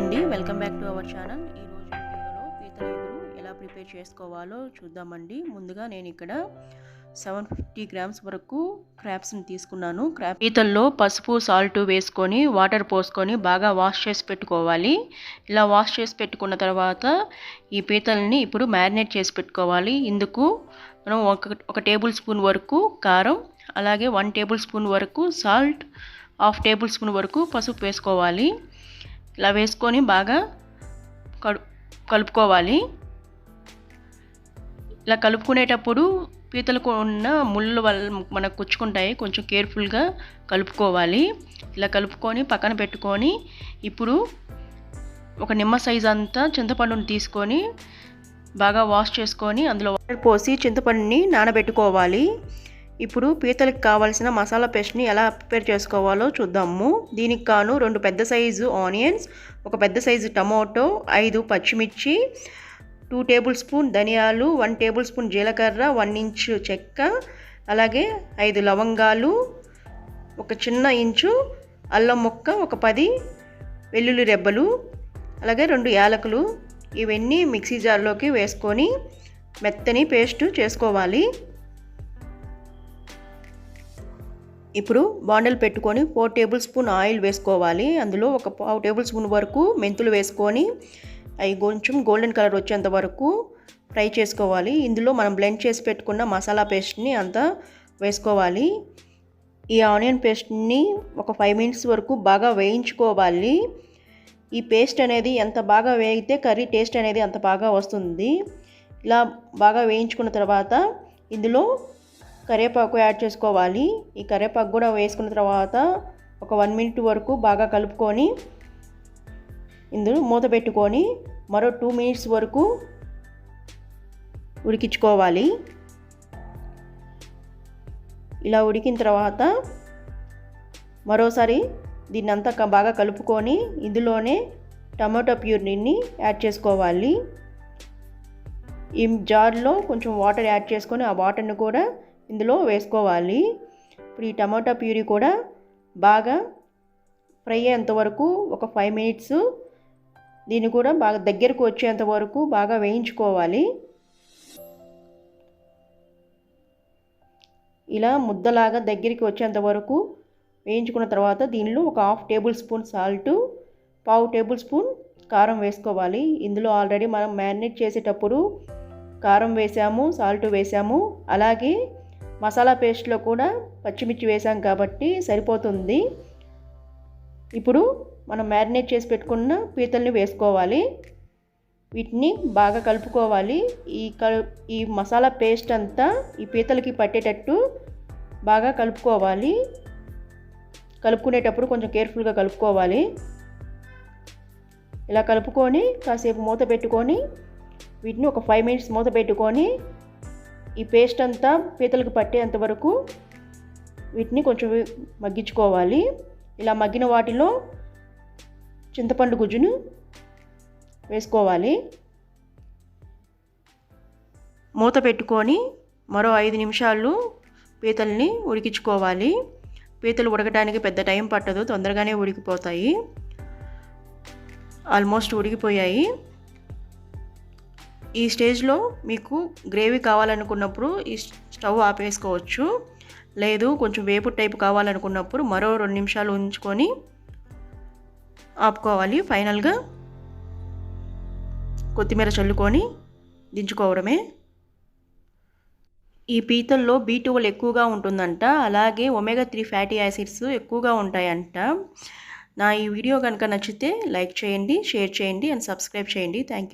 అండి welcome back to our channel. ఈరోజు వీడియోలో పీతల ఎగురు ఎలా ప్రిపేర్ చేసుకోవాలో చూద్దామండి. ముందుగా నేను ఇక్కడ సెవెన్ ఫిఫ్టీ గ్రామ్స్ వరకు క్రాప్స్ని తీసుకున్నాను. క్రాప్ పీతల్లో పసుపు సాల్ట్ వేసుకొని వాటర్ పోసుకొని బాగా వాష్ చేసి పెట్టుకోవాలి. ఇలా వాష్ చేసి పెట్టుకున్న తర్వాత ఈ పీతల్ని ఇప్పుడు మ్యారినేట్ చేసి పెట్టుకోవాలి. ఇందుకు మనం ఒక ఒక టేబుల్ స్పూన్ వరకు కారం అలాగే one tablespoon salt half tablespoon పసుపు వేసుకోవాలి. ఇలా వేసుకొని బాగా కడు కలుపుకోవాలి. ఇలా కలుపుకునేటప్పుడు పీతలకు ఉన్న ముళ్ళు వల్ల మనకు కుచ్చుకుంటాయి. కొంచెం కేర్ఫుల్గా కలుపుకోవాలి. ఇలా కలుపుకొని పక్కన పెట్టుకొని ఇప్పుడు ఒక నిమ్మ సైజ్ అంతా చింతపండుని తీసుకొని బాగా వాష్ చేసుకొని అందులో వాటర్ పోసి చింతపండుని నానబెట్టుకోవాలి. ఇప్పుడు పీతలకు కావాల్సిన మసాలా పేస్ట్ని ఎలా ప్రిపేర్ చేసుకోవాలో చూద్దాము. దీనికి కాను రెండు పెద్ద సైజు ఆనియన్స్ ఒక పెద్ద సైజు టమాటో ఐదు పచ్చిమిర్చి two tablespoon one tablespoon one inch చెక్క అలాగే ఐదు లవంగాలు ఒక చిన్న ఇంచు అల్లం ముక్క ఒక పది వెల్లుల్లి రెబ్బలు అలాగే రెండు యాలకులు. ఇవన్నీ మిక్సీ జార్లోకి వేసుకొని మెత్తని పేస్ట్ చేసుకోవాలి. ఇప్పుడు బాండల్ పెట్టుకొని ఫోర్ టేబుల్ స్పూన్ ఆయిల్ వేసుకోవాలి. అందులో ఒక పావు టేబుల్ స్పూన్ వరకు మెంతులు వేసుకొని అవి కొంచెం గోల్డెన్ కలర్ వచ్చేంత వరకు ఫ్రై చేసుకోవాలి. ఇందులో మనం బ్లెండ్ చేసి పెట్టుకున్న మసాలా పేస్ట్ని అంతా వేసుకోవాలి. ఈ ఆనియన్ పేస్ట్ని ఒక ఫైవ్ మినిట్స్ వరకు బాగా వేయించుకోవాలి. ఈ పేస్ట్ అనేది ఎంత బాగా వేగితే కర్రీ టేస్ట్ అనేది అంత బాగా వస్తుంది. ఇలా బాగా వేయించుకున్న తర్వాత ఇందులో కరివేపాకు యాడ్ చేసుకోవాలి. ఈ కరివేపాకు కూడా వేసుకున్న తర్వాత ఒక వన్ మినిట్ వరకు బాగా కలుపుకొని ఇందులో మూత పెట్టుకొని మరో టూ మినిట్స్ వరకు ఉడికించుకోవాలి. ఇలా ఉడికిన తర్వాత మరోసారి దీన్ని అంతా బాగా కలుపుకొని ఇందులోనే టమాటో ప్యూరిని యాడ్ చేసుకోవాలి. ఈ జార్లో కొంచెం వాటర్ యాడ్ చేసుకొని ఆ వాటర్ని కూడా ఇందులో వేసుకోవాలి. ఇప్పుడు ఈ టమాటా ప్యూరీ కూడా బాగా ఫ్రై అయ్యేంత వరకు ఒక ఫైవ్ మినిట్స్ దీన్ని కూడా బాగా దగ్గరకు వచ్చేంత వరకు బాగా వేయించుకోవాలి. ఇలా ముద్దలాగా దగ్గరికి వచ్చేంత వరకు వేయించుకున్న తర్వాత దీనిలో ఒక హాఫ్ టేబుల్ స్పూన్ సాల్ట్ పావు టేబుల్ స్పూన్ కారం వేసుకోవాలి. ఇందులో ఆల్రెడీ మనం మ్యారినేట్ చేసేటప్పుడు కారం వేసాము సాల్ట్ వేసాము. అలాగే మసాలా పేస్ట్లో కూడా పచ్చిమిర్చి వేసాం కాబట్టి సరిపోతుంది. ఇప్పుడు మనం మ్యారినేట్ చేసి పెట్టుకున్న పీతల్ని వేసుకోవాలి. వీటిని బాగా కలుపుకోవాలి. ఈ కలు ఈ మసాలా పేస్ట్ అంతా ఈ పీతలకి పట్టేటట్టు బాగా కలుపుకోవాలి. కలుపుకునేటప్పుడు కొంచెం కేర్ఫుల్గా కలుపుకోవాలి. ఇలా కలుపుకొని కాసేపు మూత పెట్టుకొని వీటిని ఒక ఫైవ్ మినిట్స్ మూత పెట్టుకొని ఈ పేస్ట్ అంతా పీతలకు పట్టేంత వరకు వీటిని కొంచెం మగ్గించుకోవాలి. ఇలా మగ్గిన వాటిలో చింతపండు గుజ్జును వేసుకోవాలి. మూత పెట్టుకొని మరో ఐదు నిమిషాలు పీతల్ని ఉడికించుకోవాలి. పీతలు ఉడకడానికి పెద్ద టైం పట్టదు తొందరగానే ఉడికిపోతాయి. ఆల్మోస్ట్ ఉడికిపోయాయి. ఈ స్టేజ్లో మీకు గ్రేవీ కావాలనుకున్నప్పుడు ఈ స్టవ్ ఆపేసుకోవచ్చు. లేదు కొంచెం వేపు టైపు కావాలనుకున్నప్పుడు మరో రెండు నిమిషాలు ఉంచుకొని ఆపుకోవాలి. ఫైనల్గా కొత్తిమీర చల్లుకొని దించుకోవడమే. ఈ పీతల్లో బీ టువల్ ఎక్కువగా ఉంటుందంట. అలాగే ఒమేగా త్రీ ఫ్యాటీ యాసిడ్స్ ఎక్కువగా ఉంటాయంట. నా ఈ వీడియో కనుక నచ్చితే లైక్ చేయండి షేర్ చేయండి అండ్ సబ్స్క్రైబ్ చేయండి. Thank you.